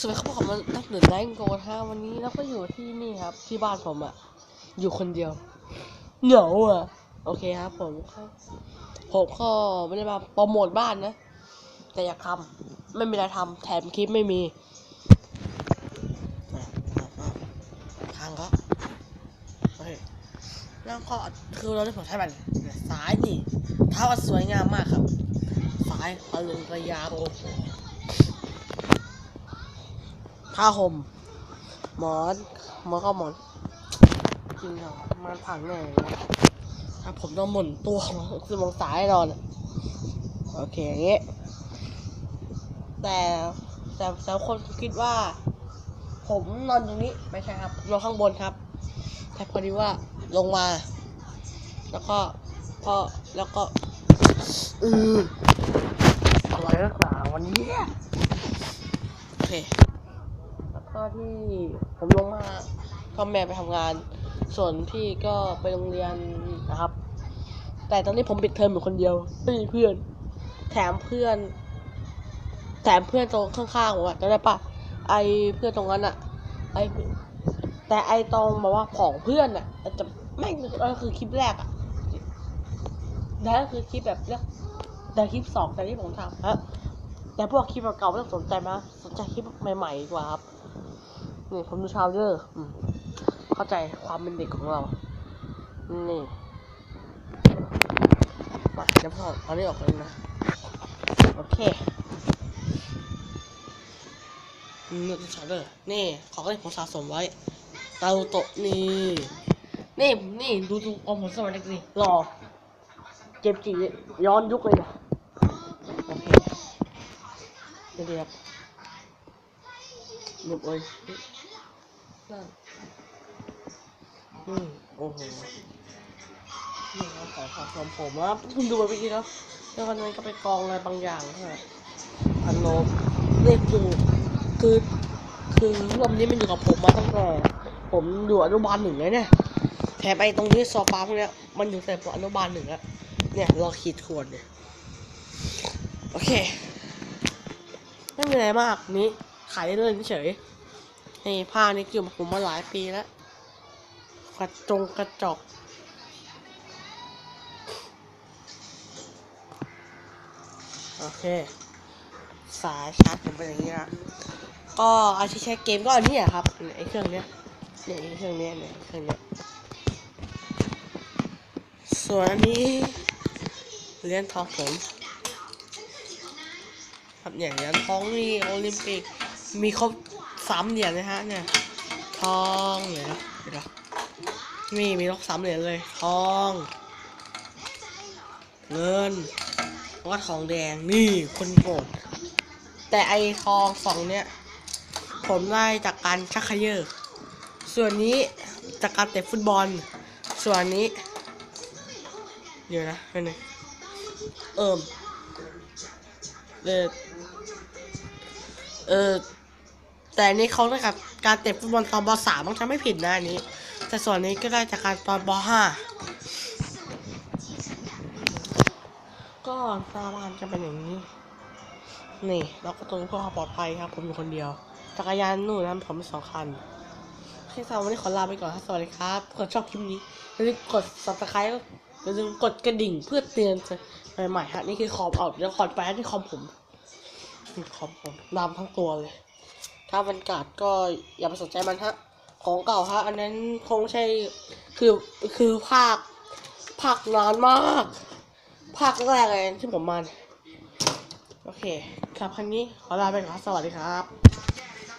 สวัสดีครับผมนักเดินไนท์โกท่าวันนี้เราก็อยู่ที่นี่ครับ ที่บ้านผมอะอยู่คนเดียวเหงาอะโอเคครับ ผมก็ผมก็ไม่ได้มาโปรโมทบ้านนะ แต่อยากทำไม่มีอะไรทำแถมคลิปไม่มีทางก็โอเคแล้วก็คือเราได้ผมใช้มันซ้ายนี่เท้าสวยงามมากครับซ้ายเอาลงระยะโอ้โห ผ้าห่มหมอนหมอนก็หมอนจริงเหรอมันผังแน่เลยนะครับผมต้องหมุนตัวคือมองซ้ายนอนโอเคอย่างเงี้แต่แต่แต่คนคิดว่า ผมนอนตรงนี้ไม่ใช่ครับนอนข้างบนครับ แต่พอดีว่าลงมา แล้วก็พอแล้วก็อืออะไรนักหนาวันนี้โอเค แล้วก็ที่ผมลงมาพ่อแม่ไปทำงาน ส่วนพี่ก็ไปโรงเรียนนะครับ แต่ตอนนี้ผมปิดเทอมอยู่คนเดียวไม่มีเพื่อน แถมเพื่อน แถมเพื่อนตรงข้างๆผมอะจะได้ปะไอเพื่อนตรงนั้นอะไอแต่ไอตรงบอกว่าของเพื่อนอะจะแม่งก็คือคลิปแรกอะนั่นก็คือคลิปแบบเรียกแต่คลิปสองแต่ที่ผมทำฮะแต่พวกคลิปเก่าๆไม่ต้องสนใจนะสนใจคลิปใหม่ๆดีกว่าครับ นี่ผมดูชาวเดอร์อืมเข้าใจความเป็นเด็กของเรา นี่มาเดี๋ยวพอเอานี้ออกเลยนะ โอเคนี่ดูชาวเดอร์ นี่ ของที่ผมสะสมไว้ตาโตะนี่ นี่ นี่ ดูดูอาผมสมัยเด็กนี่รอเจ็บจีย้อนยุคเลยนะโอเคเรียบหนุบเลย นั่นอืมโอ้โหนี่ครับของสะสมผมครับคุณดูไปเมื่อกี้ครับแล้ววันนั้นก็ไปกองอะไรบางอย่างใช่ไหมพันโลมเรียกอยู่คือคือรวมนี้มันอยู่กับผมมาตั้งแต่ผมอยู่อนุบาลหนึ่งเลยเนี่ยแถมไอ้ตรงนี้ซอฟ้าพวกเนี้ยมันอยู่แต่ผมอนุบาลหนึ่งแล้วเนี่ยรอขีดขวดเนี่ยโอเคไม่มีอะไรมากนี้ขายได้เลยเฉย นี่ผ้านี้เกี่ยวกับผมมาหลายปีแล้ว กระจงกระจกโอเค สายชาร์จผมเป็นอย่างนี้นะก็อาชีพใช้เกมก็อันนี้อะครับเนี่ยไอ้เครื่องเนี้ยเนี่ยไอ้เครื่องเนี้ยเนี่ยเครื่องเนี้ยส่วนอันนี้เหรียญทองผมครับเนี่ยเหรียญทองนี่โอลิมปิกมีครบ สามเหรียญนะฮะเนี่ย ทองเดี๋ยวนะเดี๋ยวนะมีมีครบสามเหรียญเลย ทอง เงินแล้วก็ทองแดงนี่คนโหดแต่ไอทองสองเนี่ย ผมได้จากการชักขยอส่วนนี้จากการเตะฟุตบอล ส่วนนี้ เดี๋ยวนะเป็นไงเอิมเออเออ แต่อันนี้เขาได้กับการเตะฟุตบอลตอนป .3 ต้องจำไม่ผิดนะอันนี้ แต่ส่วนนี้ก็ได้จากการตอนป .5 ก็ตาบ้านจะเป็นอย่างนี้ นี่แล้วก็ตรงเพื่อความปลอดภัยครับ ผมอยู่คนเดียว จักรยานนู่นนะผมมีสองคันโอเคสำหรับวันนี้ขอลาไปก่อนครับสวัสดีครับถ้าชอบคลิปนี้อย่าลืมกด subscribe อย่าลืมกดกระดิ่งเพื่อเตือนใหม่ๆฮะนี่คือคอมเอาเดี๋ยวคอนไปที่คอมผมคอมผมดำทั้งตัวเลย ถ้ามันกาดก็อย่าไปสนใจมันฮะ ของเก่าฮะ อันนั้นคงใช่คือคือภาคภาคนานมาก ภาคแรกเลยที่ผมมาเนี่ยโอเค ครับครั้งนี้ขอลาไปก่อนครับสวัสดีครับ